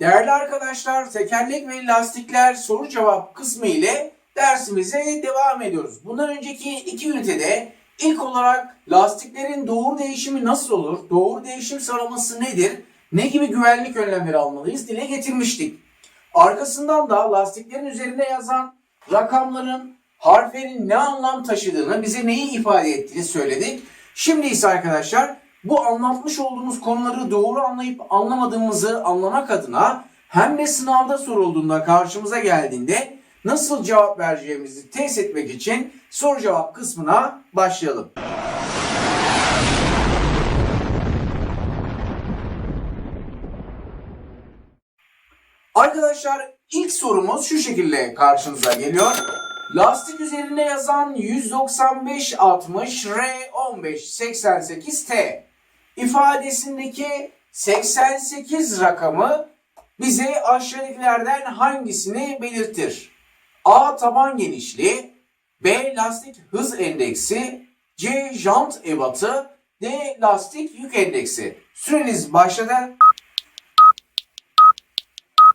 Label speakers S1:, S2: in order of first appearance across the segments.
S1: Değerli arkadaşlar, tekerlek ve lastikler soru cevap kısmı ile dersimize devam ediyoruz. Bundan önceki iki ünitede ilk olarak lastiklerin doğru değişimi nasıl olur, doğru değişim sıralaması nedir, ne gibi güvenlik önlemleri almalıyız dile getirmiştik. Arkasından da lastiklerin üzerinde yazan rakamların, harflerin ne anlam taşıdığını, bize neyi ifade ettiğini söyledik. Şimdi ise arkadaşlar bu anlatmış olduğumuz konuları doğru anlayıp anlamadığımızı anlamak adına hem de sınavda sorulduğunda karşımıza geldiğinde nasıl cevap vereceğimizi test etmek için soru cevap kısmına başlayalım. Arkadaşlar ilk sorumuz şu şekilde karşınıza geliyor. Lastik üzerinde yazan 195 60 R 15 88 T ifadesindeki 88 rakamı bize aşağıdakilerden hangisini belirtir? A. Taban genişliği B. Lastik hız endeksi C. Jant ebatı D. Lastik yük endeksi Süreniz başladı.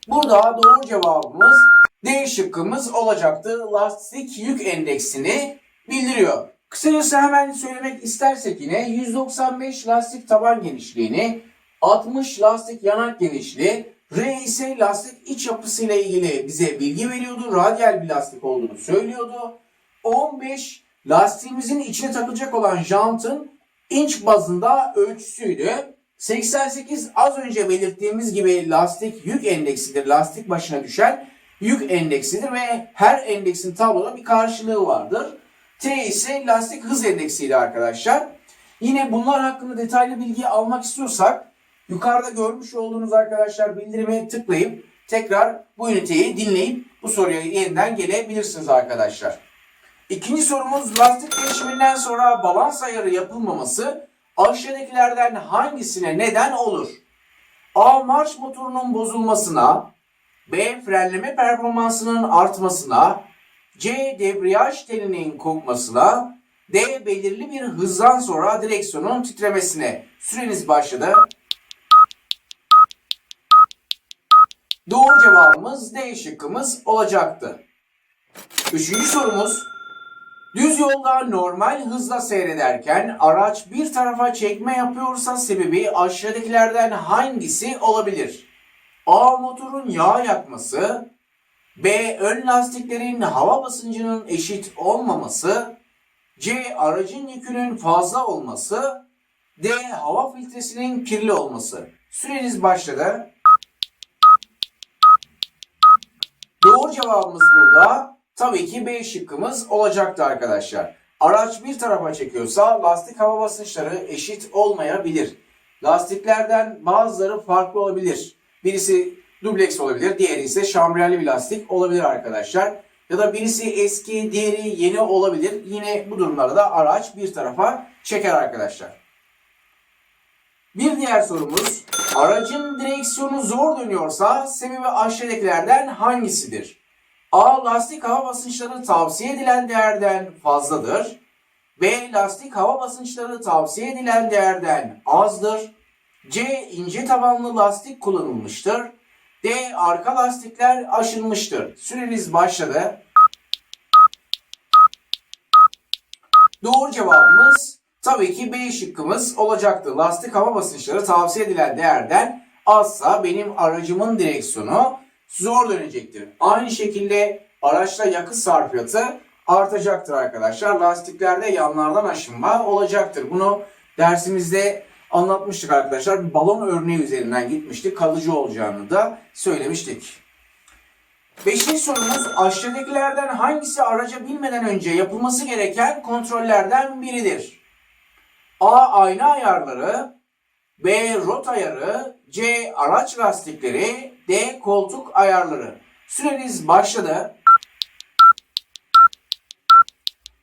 S1: Burada doğru cevabımız D şıkkımız olacaktı. Lastik yük endeksini bildiriyor. Kısacası hemen söylemek istersek yine 195 lastik taban genişliğini, 60 lastik yanak genişliği, R ise lastik iç yapısıyla ilgili bize bilgi veriyordu. Radyal bir lastik olduğunu söylüyordu. 15 lastiğimizin içine takılacak olan jantın inç bazında ölçüsüydü. 88 az önce belirttiğimiz gibi lastik yük endeksidir. Lastik başına düşen yük endeksidir ve her endeksin tabloda bir karşılığı vardır. T ise lastik hız endeksiydi arkadaşlar. Yine bunlar hakkında detaylı bilgi almak istiyorsak yukarıda görmüş olduğunuz arkadaşlar bildirime tıklayıp tekrar bu üniteyi dinleyip bu soruya yeniden gelebilirsiniz arkadaşlar. İkinci sorumuz lastik değişiminden sonra balans ayarı yapılmaması aşağıdakilerden hangisine neden olur? A. Marş motorunun bozulmasına B. Frenleme performansının artmasına C. Debriyaj telinin kokmasına D. Belirli bir hızdan sonra direksiyonun titremesine. Süreniz başladı. Doğru cevabımız D şıkkımız olacaktı. Üçüncü sorumuz. Düz yolda normal hızla seyrederken araç bir tarafa çekme yapıyorsa sebebi aşağıdakilerden hangisi olabilir? A. Motorun yağ yakması B. Ön lastiklerin hava basıncının eşit olmaması C. Aracın yükünün fazla olması D. Hava filtresinin kirli olması Süreniz başladı. Doğru cevabımız burada tabii ki B şıkkımız olacaktı arkadaşlar. Araç bir tarafa çekiyorsa lastik hava basınçları eşit olmayabilir. Lastiklerden bazıları farklı olabilir. Birisi dubleks olabilir, diğeri ise şambriyeli bir lastik olabilir arkadaşlar. Ya da birisi eski, diğeri yeni olabilir. Yine bu durumlarda da araç bir tarafa çeker arkadaşlar. Bir diğer sorumuz, aracın direksiyonu zor dönüyorsa sebebi aşağıdakilerden hangisidir? A. Lastik hava basınçları tavsiye edilen değerden fazladır. B. Lastik hava basınçları tavsiye edilen değerden azdır. C. ince tabanlı lastik kullanılmıştır. D. Arka lastikler aşınmıştır. Süreniz başladı. Doğru cevabımız tabii ki B şıkkımız olacaktı. Lastik hava basınçları tavsiye edilen değerden azsa benim aracımın direksiyonu zor dönecektir. Aynı şekilde araçta yakıt sarfiyatı artacaktır arkadaşlar. Lastiklerde yanlardan aşınma olacaktır. Bunu dersimizde anlatmıştık arkadaşlar. Bir balon örneği üzerinden gitmiştik. Kalıcı olacağını da söylemiştik. Beşinci sorumuz aşağıdakilerden hangisi araca binmeden önce yapılması gereken kontrollerden biridir? A. Ayna ayarları B. Rot ayarı C. Araç lastikleri D. Koltuk ayarları Süreniz başladı.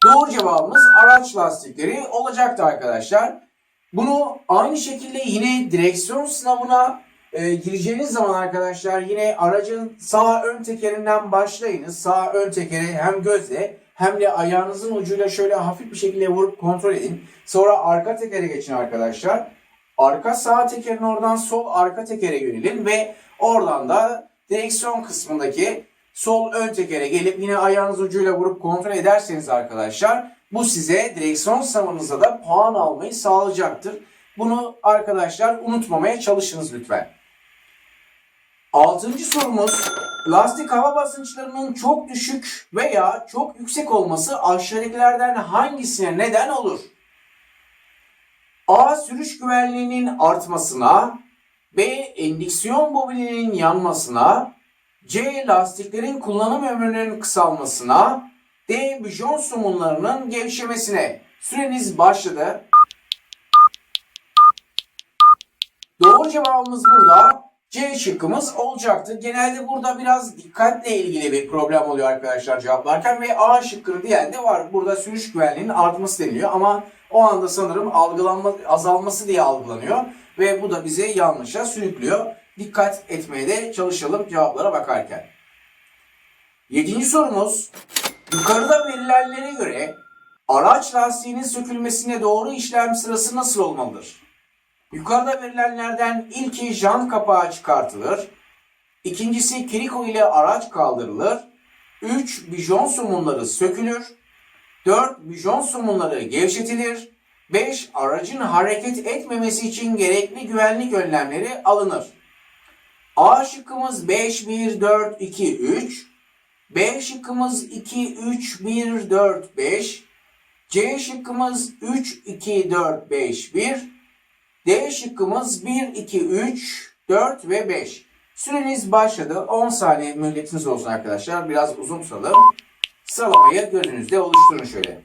S1: Doğru cevabımız araç lastikleri olacaktı arkadaşlar. Bunu aynı şekilde yine direksiyon sınavına e, gireceğiniz zaman arkadaşlar yine aracın sağ ön tekerinden başlayınız. Sağ ön tekeri hem gözle hem de ayağınızın ucuyla şöyle hafif bir şekilde vurup kontrol edin. Sonra arka tekere geçin arkadaşlar. Arka sağ tekerin oradan sol arka tekere yönelin ve Oradan da direksiyon kısmındaki sol ön tekere gelip yine ayağınız ucuyla vurup kontrol ederseniz arkadaşlar bu size direksiyon sınavınızda da puan almayı sağlayacaktır. Bunu arkadaşlar unutmamaya çalışınız lütfen. Altıncı sorumuz lastik hava basınçlarının çok düşük veya çok yüksek olması aşağıdakilerden hangisine neden olur? A. Sürüş güvenliğinin artmasına B. Endüksiyon bobininin yanmasına C. Lastiklerin kullanım ömrünün kısalmasına D. Bijon somunlarının gevşemesine. Süreniz başladı. Doğru cevabımız burada C şıkkımız olacaktı. Genelde burada biraz dikkatle ilgili bir problem oluyor arkadaşlar cevaplarken ve A şıkkını diyen de var. Burada sürüş güvenliğinin artması deniliyor ama o anda sanırım algılanma azalması diye algılanıyor ve bu da bizi yanlışa sürüklüyor. Dikkat etmeye de çalışalım cevaplara bakarken. Yedinci sorumuz. Yukarıda verilenlere göre araç lastiğinin sökülmesine doğru işlem sırası nasıl olmalıdır? Yukarıda verilenlerden ilki jant kapağı çıkartılır. İkincisi kiriko ile araç kaldırılır. 3. Bijon somunları sökülür. 4. Bijon somunları gevşetilir. 5. Aracın hareket etmemesi için gerekli güvenlik önlemleri alınır. A şıkkımız 5, 1, 4, 2, 3. B şıkkımız 2, 3, 1, 4, 5. C şıkkımız 3, 2, 4, 5, 1. D şıkkımız 1, 2, 3, 4 ve 5. Süreniz başladı. 10 saniye mühletiniz olsun arkadaşlar. Biraz uzun tutalım. Sıralamayı gözünüzde oluşturun şöyle.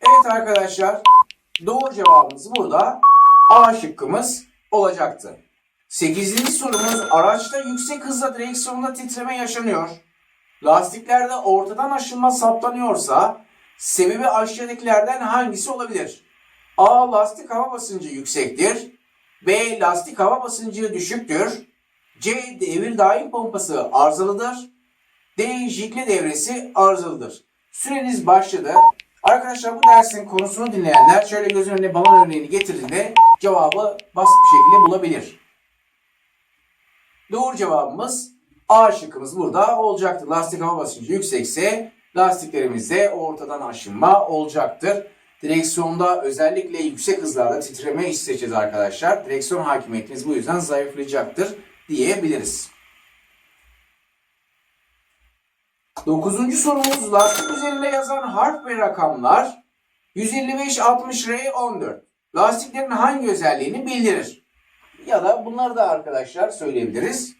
S1: Evet arkadaşlar. Doğru cevabımız burada A şıkkımız olacaktı. 8. sorumuz araçta yüksek hızla direksiyonda titreme yaşanıyor. Lastiklerde ortadan aşınma saptanıyorsa sebebi aşağıdakilerden hangisi olabilir? A. Lastik hava basıncı yüksektir. B. Lastik hava basıncı düşüktür. C. Devir daim pompası arızalıdır. D. Jikle devresi arızalıdır. Süreniz başladı. Arkadaşlar bu dersin konusunu dinleyenler şöyle göz önüne balon örneğini getirdiğinde cevabı basit bir şekilde bulabilir. Doğru cevabımız A şıkkımız burada olacaktır. Lastik hava basıncı yüksekse lastiklerimizde ortadan aşınma olacaktır. Direksiyonda özellikle yüksek hızlarda titreme hissedeceğiz arkadaşlar. Direksiyon hakimiyetimiz bu yüzden zayıflayacaktır diyebiliriz. Dokuzuncu sorumuz lastik üzerinde yazan harf ve rakamlar 155 60 R 14. Lastiklerin hangi özelliğini bildirir? Ya da bunları da arkadaşlar söyleyebiliriz.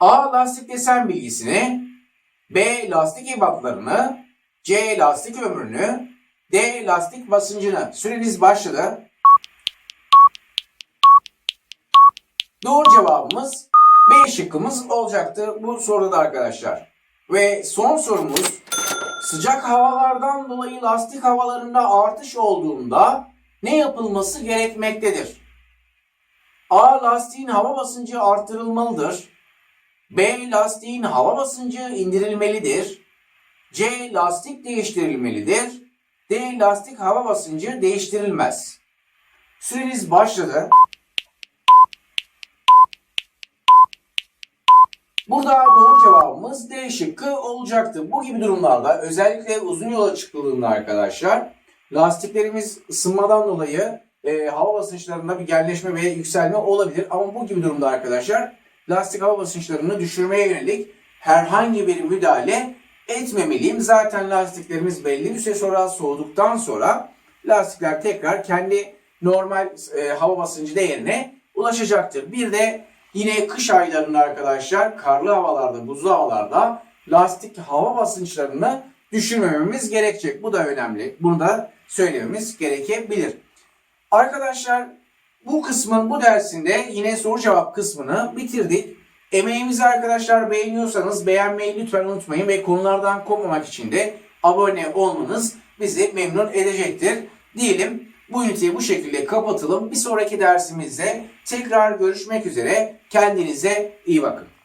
S1: A. Lastik desen bilgisini B. Lastik ebatlarını C. Lastik ömrünü D. Lastik basıncını. Süreniz başladı. Doğru cevabımız B şıkkımız olacaktı bu soruda arkadaşlar. Ve son sorumuz sıcak havalardan dolayı lastik havalarında artış olduğunda ne yapılması gerekmektedir? A. Lastiğin hava basıncı artırılmalıdır. B. Lastiğin hava basıncı indirilmelidir. C. Lastik değiştirilmelidir. D. Lastik hava basıncı değiştirilmez. Süreniz başladı. Burada doğru cevabımız D şıkkı olacaktı. Bu gibi durumlarda özellikle uzun yola çıkıldığında arkadaşlar lastiklerimiz ısınmadan dolayı e, hava basınçlarında bir genleşme ve yükselme olabilir. Ama bu gibi durumda arkadaşlar lastik hava basınçlarını düşürmeye yönelik herhangi bir müdahale etmemeliyim. Zaten lastiklerimiz belli bir süre sonra soğuduktan sonra lastikler tekrar kendi normal e, hava basıncı değerine ulaşacaktır. Bir de yine kış aylarında arkadaşlar karlı havalarda, buzlu havalarda lastik hava basınçlarını düşürmememiz gerekecek. Bu da önemli. Bunu da söylememiz gerekebilir. Arkadaşlar bu kısmın bu dersinde yine soru cevap kısmını bitirdik. Emeğimizi arkadaşlar beğeniyorsanız beğenmeyi lütfen unutmayın ve konulardan kopmamak için de abone olmanız bizi memnun edecektir. Diyelim bu üniteyi bu şekilde kapatalım. Bir sonraki dersimizde tekrar görüşmek üzere. Kendinize iyi bakın.